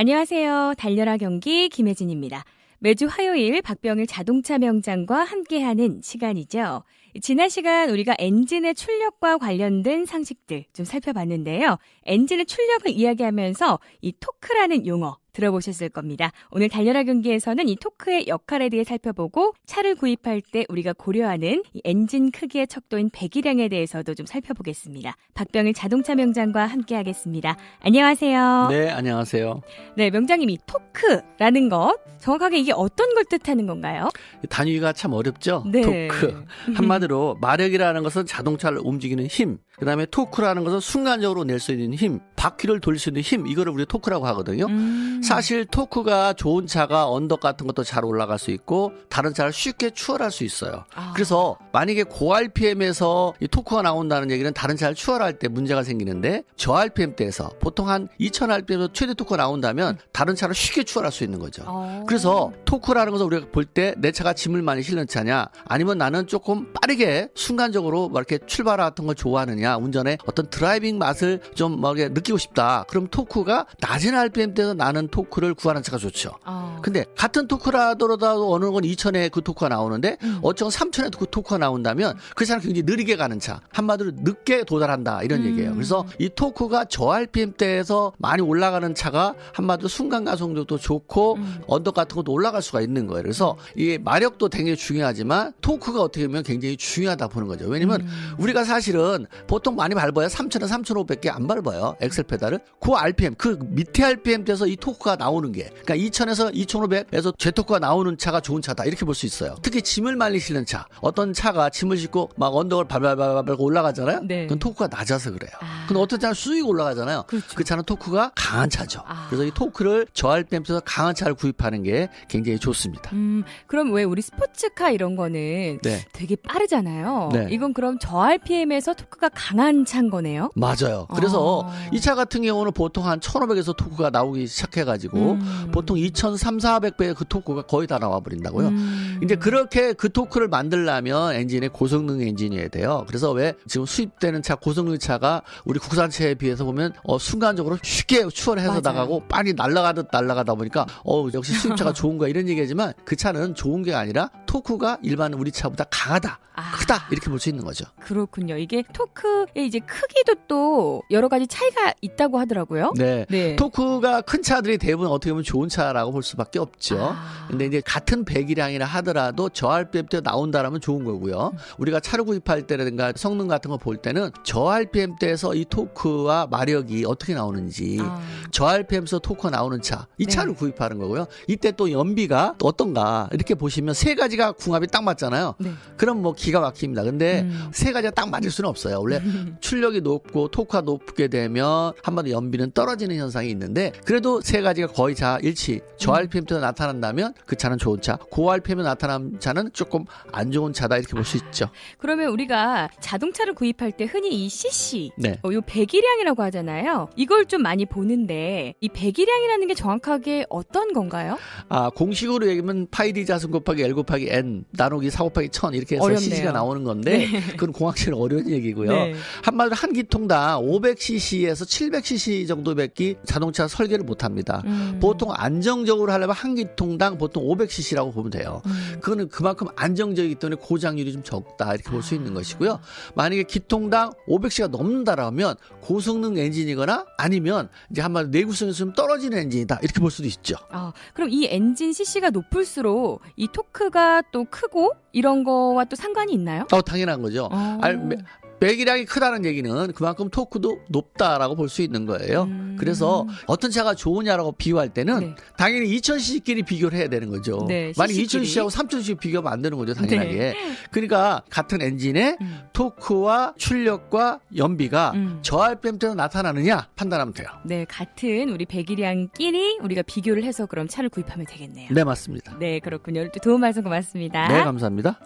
안녕하세요. 달려라 경기 김혜진입니다. 매주 화요일 박병일 자동차 명장과 함께하는 시간이죠. 지난 시간 우리가 엔진의 출력과 관련된 상식들 좀 살펴봤는데요. 엔진의 출력을 이야기하면서 이 토크라는 용어 들어보셨을 겁니다. 오늘 달려라 경기에서는 이 토크의 역할에 대해 살펴보고 차를 구입할 때 우리가 고려하는 이 엔진 크기의 척도인 배기량에 대해서도 좀 살펴보겠습니다. 박병일 자동차 명장과 함께하겠습니다. 안녕하세요. 네, 안녕하세요. 네, 명장님 이 토크라는 것 정확하게 이게 어떤 걸 뜻하는 건가요? 단위가 참 어렵죠? 네. 토크. 한마디로 마력이라는 것은 자동차를 움직이는 힘. 그 다음에 토크라는 것은 순간적으로 낼 수 있는 힘, 바퀴를 돌릴 수 있는 힘. 이거를 우리가 토크라고 하거든요. 음. 사실 토크가 좋은 차가 언덕 같은 것도 잘 올라갈 수 있고 다른 차를 쉽게 추월할 수 있어요. 아. 그래서 만약에 고 RPM에서 이 토크가 나온다는 얘기는 다른 차를 추월할 때 문제가 생기는데 저 RPM 대에서 보통 한 2000 RPM에서 최대 토크가 나온다면 다른 차를 쉽게 추월할 수 있는 거죠. 어. 그래서 토크라는 것을 우리가 볼 때 내 차가 짐을 많이 실는 차냐 아니면 나는 조금 빠르게 순간적으로 막 이렇게 출발 같은 걸 좋아하느냐 운전에 어떤 드라이빙 맛을 좀막 이렇게 느끼고 싶다 그럼 토크가 낮은 RPM 대에서 나는 토크를 구하는 차가 좋죠 아. 근데 같은 토크라더라도 어느 건 2000에 그 토크가 나오는데 음. 어쩌면 3000에 그 토크가 나온다면 그 차는 굉장히 느리게 가는 차 한마디로 늦게 도달한다 이런 음. 얘기예요 그래서 이 토크가 저 RPM 대에서 많이 올라가는 차가 한마디로 순간 가속력도 좋고 음. 언덕 같은 것도 올라갈 수가 있는 거예요. 그래서 이 마력도 굉장히 중요하지만 토크가 어떻게 보면 굉장히 중요하다 보는 거죠. 왜냐면 음. 우리가 사실은 보통 많이 밟아야 3,000에 3,500개 안 밟아요. 엑셀 페달을. 그 RPM, 그 밑에 RPM 돼서 이 토크가 나오는 게. 그러니까 2,000에서 2,500에서 제토크가 나오는 차가 좋은 차다. 이렇게 볼 수 있어요. 특히 짐을 실는 차. 어떤 차가 짐을 싣고 막 언덕을 발발발발 올라가잖아요. 네. 그건 토크가 낮아서 그래요. 아. 근데 어떤 차는 수익 올라가잖아요. 그렇죠. 그 차는 토크가 강한 차죠. 아. 그래서 이 토크를 저 RPM에서 강한 차를 구입하는 게 굉장히 좋습니다. 음, 그럼 왜 우리 스포츠카 이런 거는 네. 되게 빠르잖아요. 네. 이건 그럼 저 RPM에서 토크가 강한 차인 거네요? 맞아요. 그래서 아. 이차 같은 경우는 보통 한 1500에서 토크가 나오기 시작해가지고 음. 보통 2300, 400배의 그 토크가 거의 다 나와 버린다고요. 음. 이제 그렇게 그 토크를 만들려면 엔진에 고성능 엔진이어야 돼요. 그래서 왜 지금 수입되는 차 고성능 차가 우리 국산차에 비해서 보면 어, 순간적으로 쉽게 추월해서 맞아요. 나가고 빨리 날아가듯 날아가다 보니까 어 역시 수입차가 좋은 거야 이런 얘기지만 그 차는 좋은 게 아니라 토크가 일반 우리 차보다 강하다, 아. 크다 이렇게 볼 수 있는 거죠. 그렇군요. 이게 토크의 이제 크기도 또 여러 가지 차이가 있다고 하더라고요. 네. 네. 토크가 큰 차들이 대부분 어떻게 보면 좋은 차라고 볼 수밖에 없죠. 아. 근데 이제 같은 배기량이라 하더라도 저 RPM 때 나온다라면 좋은 거고요. 우리가 차를 구입할 때라든가 성능 같은 거 볼 때는 저 RPM 때에서 이 토크와 마력이 어떻게 나오는지 아. 저 RPM에서 토크가 나오는 차, 이 네. 차를 구입하는 거고요. 이때 또 연비가 또 어떤가 이렇게 보시면 세 가지 가 궁합이 딱 맞잖아요. 네. 그럼 뭐 기가 막힙니다. 근데 음. 세 가지가 딱 맞을 수는 없어요. 원래 출력이 높고 토크가 높게 되면 한마디 연비는 떨어지는 현상이 있는데 그래도 세 가지가 거의 자 일치. 저 음. RPM 나타난다면 그 차는 좋은 차, 고 RPM에 나타난 차는 조금 안 좋은 차다 이렇게 볼 수 있죠. 그러면 우리가 자동차를 구입할 때 흔히 이 CC, 네. 어, 요 배기량이라고 하잖아요. 이걸 좀 많이 보는데 이 배기량이라는 게 정확하게 어떤 건가요? 아 공식으로 얘기하면 파이디 자승 곱하기 L 곱하기 N 나누기 4 곱하기 1000 이렇게 해서 어렵네요. CC가 나오는 건데 그건 공학적으로 어려운 얘기고요. 네. 한마디로 한 기통당 500cc에서 700cc 정도밖에 자동차 설계를 못합니다. 음. 보통 안정적으로 하려면 한 기통당 보통 500cc라고 보면 돼요. 음. 그거는 그만큼 안정적이기 때문에 고장률이 좀 적다 이렇게 볼수 있는 아. 것이고요. 만약에 기통당 500cc가 넘는다라면 고성능 엔진이거나 아니면 이제 한마디로 내구성이 좀 떨어지는 엔진이다 이렇게 볼 수도 있죠. 아, 그럼 이 엔진 CC가 높을수록 이 토크가 또 크고 이런 거와 또 상관이 있나요? 어, 당연한 거죠. 어. 알- 매- 배기량이 크다는 얘기는 그만큼 토크도 높다라고 볼 수 있는 거예요. 음. 그래서 어떤 차가 좋으냐라고 비교할 때는 네. 당연히 2000cc끼리 비교를 해야 되는 거죠. 네, 만약 CC 끼리. 2000cc하고 3000cc 비교하면 안 되는 거죠, 당연하게. 그러니까 같은 엔진의 음. 토크와 출력과 연비가 음. 저 RPM 때로 나타나느냐 판단하면 돼요. 네, 같은 우리 배기량끼리 우리가 비교를 해서 그럼 차를 구입하면 되겠네요. 네, 맞습니다. 네, 그렇군요. 또 도움 말씀 고맙습니다. 네, 감사합니다.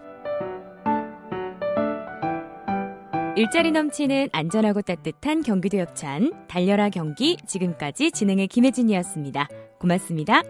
일자리 넘치는 안전하고 따뜻한 경기도 협찬 달려라 경기 지금까지 진행의 김혜진이었습니다. 고맙습니다.